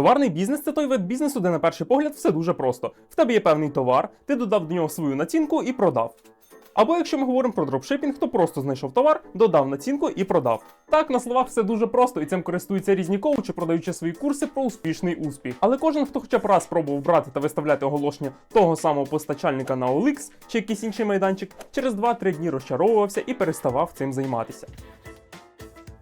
Товарний бізнес це той вид бізнесу, де на перший погляд все дуже просто. В тебе є певний товар, ти додав до нього свою націнку і продав. Або якщо ми говоримо про дропшипінг, то просто знайшов товар, додав націнку і продав. Так, на словах все дуже просто, і цим користуються різні коучі, продаючи свої курси про успішний успіх. Але кожен, хто хоча б раз спробував брати та виставляти оголошення того самого постачальника на OLX чи якийсь інший майданчик, через 2-3 дні розчаровувався і переставав цим займатися.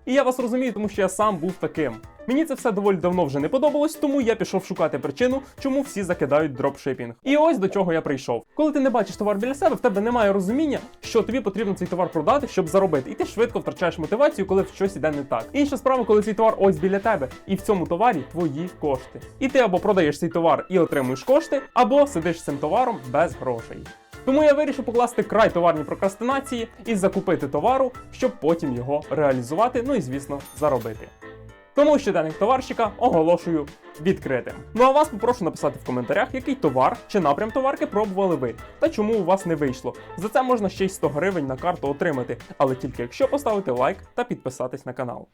І я вас розумію, тому що я сам був таким. Мені це все доволі давно вже не подобалось, тому я пішов шукати причину, чому всі закидають дропшипінг. І ось до чого я прийшов. Коли ти не бачиш товар біля себе, в тебе немає розуміння, що тобі потрібно цей товар продати, щоб заробити. І ти швидко втрачаєш мотивацію, коли щось іде не так. Інша справа, коли цей товар ось біля тебе, і в цьому товарі твої кошти. І ти або продаєш цей товар і отримуєш кошти, або сидиш цим товаром без грошей. Тому я вирішив покласти край товарній прокрастинації і закупити товару, щоб потім його реалізувати, ну і звісно, заробити. Тому щоденник товарщика оголошую відкритим. Ну а вас попрошу написати в коментарях, який товар чи напрям товарки пробували ви, та чому у вас не вийшло. За це можна ще й 100 гривень на карту отримати, але тільки якщо поставити лайк та підписатись на канал.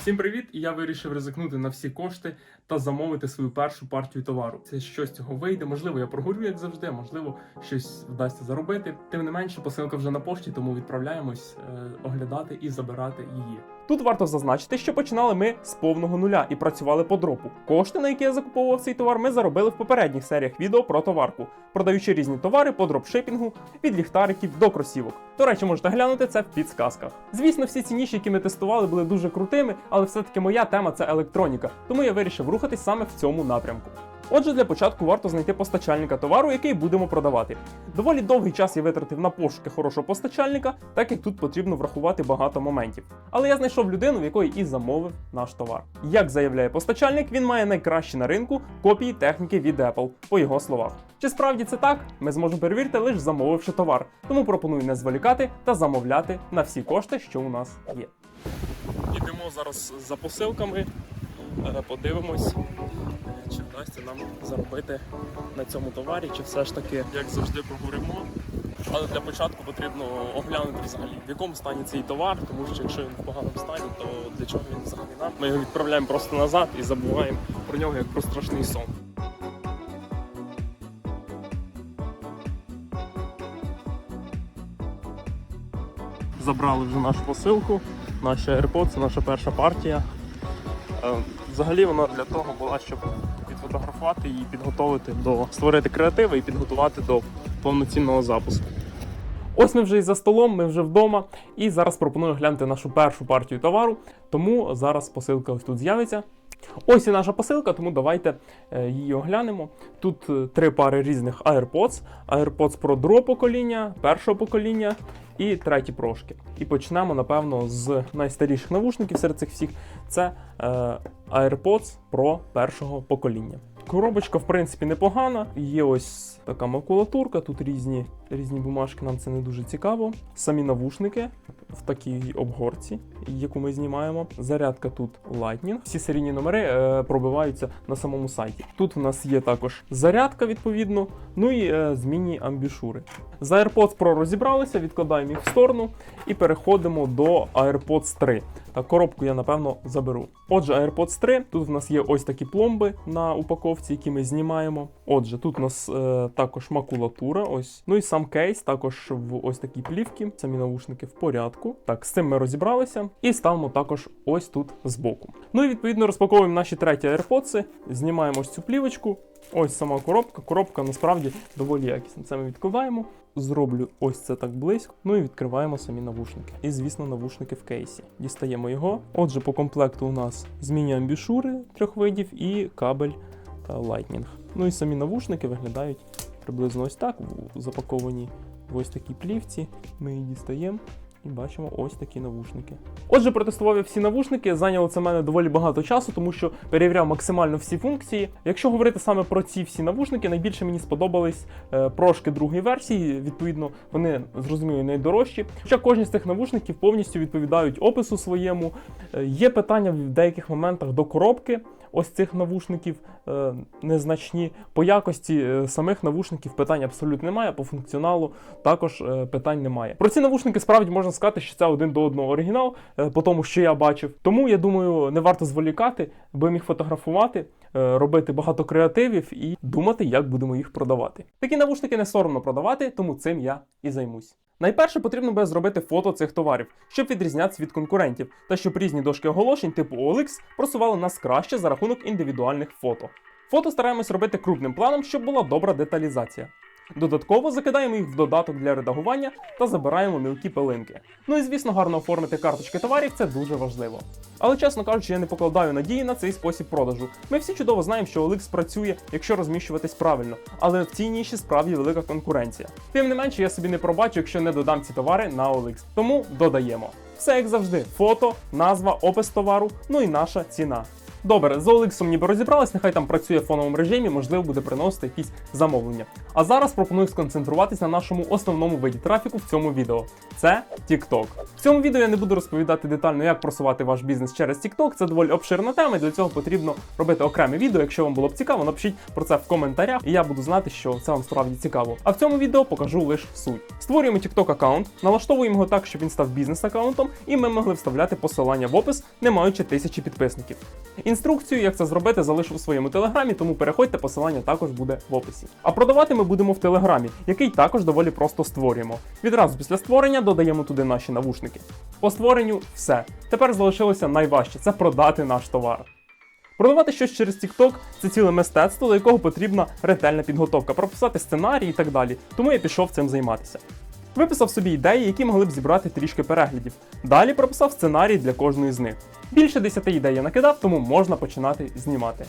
Всім привіт! І я вирішив ризикнути на всі кошти та замовити свою першу партію товару. Це щось цього вийде. Можливо, я прогорю, як завжди, можливо, щось вдасться заробити. Тим не менше, посилка вже на пошті, тому відправляємось е, оглядати і забирати її. Тут варто зазначити, що починали ми з повного нуля і працювали по дропу. Кошти, на які я закуповував цей товар, ми заробили в попередніх серіях відео про товарку, продаючи різні товари по дропшипінгу від ліхтариків до кросівок. До речі, можете глянути це в підсказках. Звісно, всі ці ніші, які ми тестували, були дуже крутими, але все-таки моя тема це електроніка, тому я вирішив рухатись саме в цьому напрямку. Отже, для початку варто знайти постачальника товару, який будемо продавати. Доволі довгий час я витратив на пошуки хорошого постачальника, так як тут потрібно врахувати багато моментів. Але я знайшов людину, в якої і замовив наш товар. Як заявляє постачальник, він має найкращі на ринку копії техніки від Apple, по його словах. Чи справді це так? Ми зможемо перевірити лише замовивши товар. Тому пропоную не зволікати та замовляти на всі кошти, що у нас є. Ідемо зараз за посилками, е, подивимось, чи вдасться нам заробити на цьому товарі, чи все ж таки, як завжди, прогоримо. Але для початку потрібно оглянути взагалі, в якому стані цей товар, тому що якщо він в поганому стані, то для чого він взагалі нам? Ми його відправляємо просто назад і забуваємо про нього як про страшний сон. Забрали вже нашу посилку, наші AirPods, це наша перша партія. Е, Взагалі вона для того була, щоб відфотографувати і підготовити до створити креативи і підготувати до повноцінного запуску. Ось ми вже і за столом, ми вже вдома, і зараз пропоную глянути нашу першу партію товару. Тому зараз посилка ось тут з'явиться. Ось і наша посилка, тому давайте е, її оглянемо. Тут е, три пари різних AirPods. AirPods Pro Duo покоління, першого покоління і треті прошки. І почнемо, напевно, з найстаріших навушників серед цих всіх. Це е, AirPods Pro першого покоління. Коробочка, в принципі, непогана. Є ось така макулатурка, тут різні, різні бумажки, нам це не дуже цікаво. Самі навушники в такій обгорці, яку ми знімаємо. Зарядка тут Lightning. Всі серійні номери е, пробиваються на самому сайті. Тут в нас є також зарядка, відповідно, ну і е, змінні амбішури. За AirPods Pro розібралися, відкладаємо їх в сторону і переходимо до AirPods 3. Коробку я напевно заберу. Отже, AirPods 3. Тут в нас є ось такі пломби на упаковці, які ми знімаємо. Отже, тут у нас е, також макулатура. Ось. Ну і сам кейс, також в ось такій плівці. Самі навушники в порядку. Так, з цим ми розібралися. І ставимо також ось тут збоку. Ну і відповідно розпаковуємо наші треті AirPods, знімаємо ось цю плівочку. Ось сама коробка. Коробка насправді доволі якісна. Це ми відкладаємо. Зроблю ось це так близько. Ну і відкриваємо самі навушники. І, звісно, навушники в кейсі. Дістаємо його. Отже, по комплекту у нас змінні амбішури трьох видів і кабель та Lightning. Ну і самі навушники виглядають приблизно ось так, запаковані в ось такій плівці. Ми її дістаємо. І бачимо ось такі навушники. Отже, протестував я всі навушники. Зайняло це мене доволі багато часу, тому що перевіряв максимально всі функції. Якщо говорити саме про ці всі навушники, найбільше мені сподобались е, прошки другої версії. Відповідно, вони зрозуміло найдорожчі. Хоча кожні з цих навушників повністю відповідають опису своєму. Е, є питання в деяких моментах до коробки. Ось цих навушників е, незначні. По якості е, самих навушників питань абсолютно немає, по функціоналу також е, питань немає. Про ці навушники справді можна сказати, що це один до одного оригінал, по тому, що я бачив. Тому я думаю, не варто зволікати, бо міг фотографувати, робити багато креативів і думати, як будемо їх продавати. Такі навушники не соромно продавати, тому цим я і займусь. Найперше потрібно буде зробити фото цих товарів, щоб відрізнятися від конкурентів, та щоб різні дошки оголошень типу OLX просували нас краще за рахунок індивідуальних фото. Фото стараємось робити крупним планом, щоб була добра деталізація. Додатково закидаємо їх в додаток для редагування та забираємо мілкі пилинки. Ну і звісно, гарно оформити карточки товарів це дуже важливо. Але чесно кажучи, я не покладаю надії на цей спосіб продажу. Ми всі чудово знаємо, що OLX працює, якщо розміщуватись правильно, але в цій ніші справді велика конкуренція. Тим не менше, я собі не пробачу, якщо не додам ці товари на OLX. Тому додаємо. Все як завжди: фото, назва, опис товару, ну і наша ціна. Добре, з OLX ніби розібрались, нехай там працює в фоновому режимі, можливо, буде приносити якісь замовлення. А зараз пропоную сконцентруватись на нашому основному виді трафіку в цьому відео. Це TikTok. В цьому відео я не буду розповідати детально, як просувати ваш бізнес через TikTok. Це доволі обширна тема, і для цього потрібно робити окреме відео. Якщо вам було б цікаво, напишіть про це в коментарях, і я буду знати, що це вам справді цікаво. А в цьому відео покажу лише суть. Створюємо TikTok аккаунт, налаштовуємо його так, щоб він став бізнес-аккаунтом, і ми могли вставляти посилання в опис, не маючи тисячі підписників. Інструкцію, як це зробити, залишу у своєму телеграмі, тому переходьте, посилання також буде в описі. А продавати ми будемо в телеграмі, який також доволі просто створюємо. Відразу після створення додаємо туди наші навушники. По створенню все. Тепер залишилося найважче це продати наш товар. Продавати щось через TikTok – це ціле мистецтво, до якого потрібна ретельна підготовка, прописати сценарій і так далі. Тому я пішов цим займатися. Виписав собі ідеї, які могли б зібрати трішки переглядів. Далі прописав сценарій для кожної з них. Більше 10 ідей я накидав, тому можна починати знімати.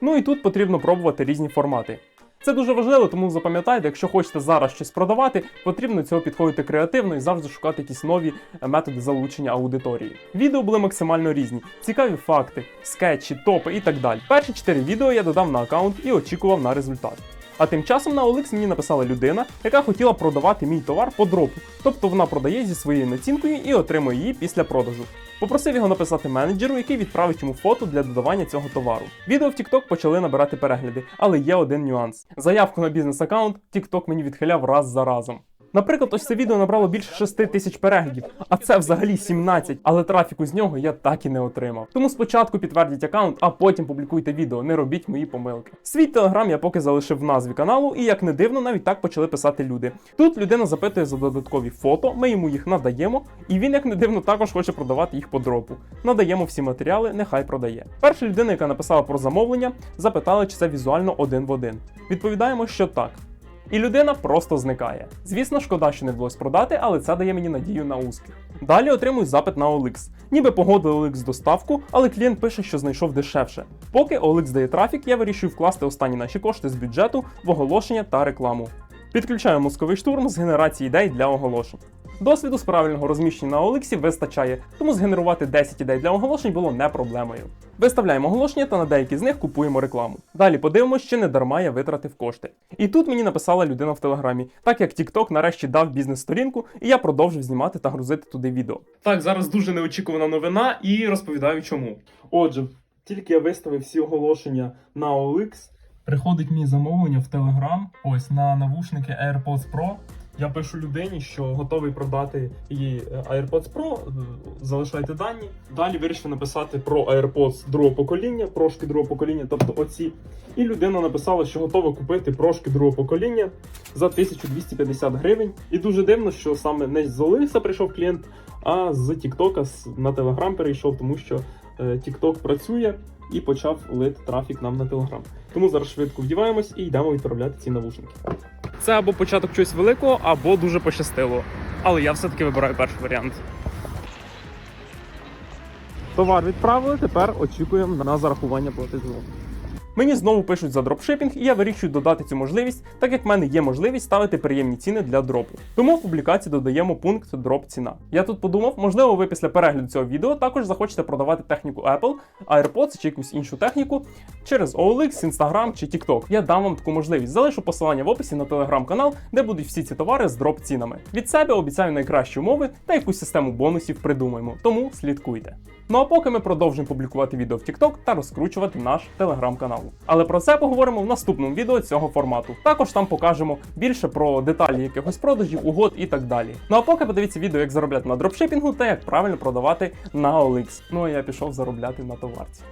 Ну і тут потрібно пробувати різні формати. Це дуже важливо, тому запам'ятайте, якщо хочете зараз щось продавати, потрібно цього підходити креативно і завжди шукати якісь нові е, методи залучення аудиторії. Відео були максимально різні, цікаві факти, скетчі, топи і так далі. Перші 4 відео я додав на аккаунт і очікував на результат. А тим часом на OLX мені написала людина, яка хотіла продавати мій товар по дропу, тобто вона продає зі своєю націнкою і отримує її після продажу. Попросив його написати менеджеру, який відправить йому фото для додавання цього товару. Відео в TikTok почали набирати перегляди, але є один нюанс: заявку на бізнес-аккаунт TikTok мені відхиляв раз за разом. Наприклад, ось це відео набрало більше 6 тисяч переглядів, а це взагалі 17, але трафіку з нього я так і не отримав. Тому спочатку підтвердіть аккаунт, а потім публікуйте відео, не робіть мої помилки. Свій телеграм я поки залишив в назві каналу, і як не дивно, навіть так почали писати люди. Тут людина запитує за додаткові фото, ми йому їх надаємо, і він, як не дивно, також хоче продавати їх по дропу. Надаємо всі матеріали, нехай продає. Перша людина, яка написала про замовлення, запитала, чи це візуально один в один. Відповідаємо, що так. І людина просто зникає. Звісно, шкода, що не вдалося продати, але це дає мені надію на успіх. Далі отримую запит на OLX. Ніби погодили OLX доставку, але клієнт пише, що знайшов дешевше. Поки OLX дає трафік, я вирішую вкласти останні наші кошти з бюджету в оголошення та рекламу. Підключаю мозковий штурм з генерації ідей для оголошень. Досвіду з правильного розміщення на OLX вистачає, тому згенерувати 10 ідей для оголошень було не проблемою. Виставляємо оголошення та на деякі з них купуємо рекламу. Далі подивимося, чи не дарма я витратив кошти. І тут мені написала людина в телеграмі, так як TikTok нарешті дав бізнес-сторінку, і я продовжив знімати та грузити туди відео. Так, зараз дуже неочікувана новина і розповідаю чому. Отже, тільки я виставив всі оголошення на OLX, приходить мені замовлення в Telegram, ось на навушники AirPods Pro. Я пишу людині, що готовий продати їй е, AirPods Pro, е, залишайте дані. Далі вирішив написати про AirPods другого покоління, прошки другого покоління, тобто оці. І людина написала, що готова купити прошки другого покоління за 1250 гривень. І дуже дивно, що саме не з Олекса прийшов клієнт, а з TikTok на Telegram перейшов, тому що е, TikTok працює і почав лити трафік нам на Telegram. Тому зараз швидко вдіваємось і йдемо відправляти ці навушники. Це або початок чогось великого, або дуже пощастило. Але я все-таки вибираю перший варіант. Товар відправили, тепер очікуємо на зарахування платежу. Мені знову пишуть за дропшипінг, і я вирішую додати цю можливість, так як в мене є можливість ставити приємні ціни для дропу. Тому в публікації додаємо пункт дроп ціна. Я тут подумав, можливо, ви після перегляду цього відео також захочете продавати техніку Apple, AirPods чи якусь іншу техніку через OLX, Instagram чи TikTok. Я дам вам таку можливість. Залишу посилання в описі на телеграм-канал, де будуть всі ці товари з дроп цінами. Від себе обіцяю найкращі умови та якусь систему бонусів придумаємо. Тому слідкуйте. Ну а поки ми продовжимо публікувати відео в TikTok та розкручувати наш телеграм-канал. Але про це поговоримо в наступному відео цього формату. Також там покажемо більше про деталі якихось продажів, угод і так далі. Ну а поки подивіться відео, як заробляти на дропшипінгу та як правильно продавати на OLX. Ну а я пішов заробляти на товарці.